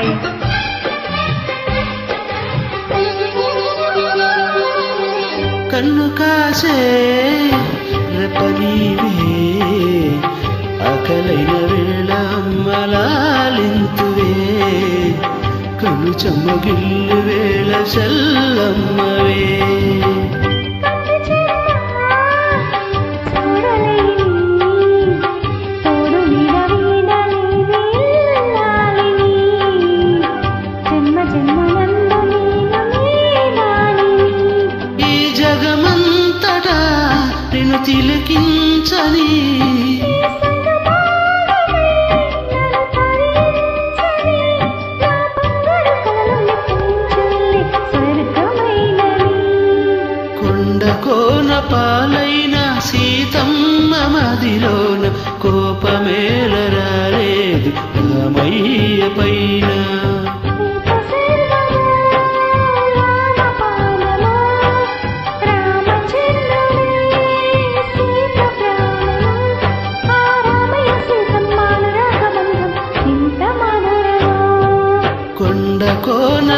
Hi కన్ను కాసే రెపనీవే ఆకలైన వేళ అమ్మలాలింతువే. కను చెమ్మగిల్లు వేళ చల్లమ్మవే ఈ జగమంతటా నిన్ను తిలకించని. కొండ పాలైన సీతమ్మ మదిలోన కోపమేల రాలేదు రామయ్య పైన. కొండ కోన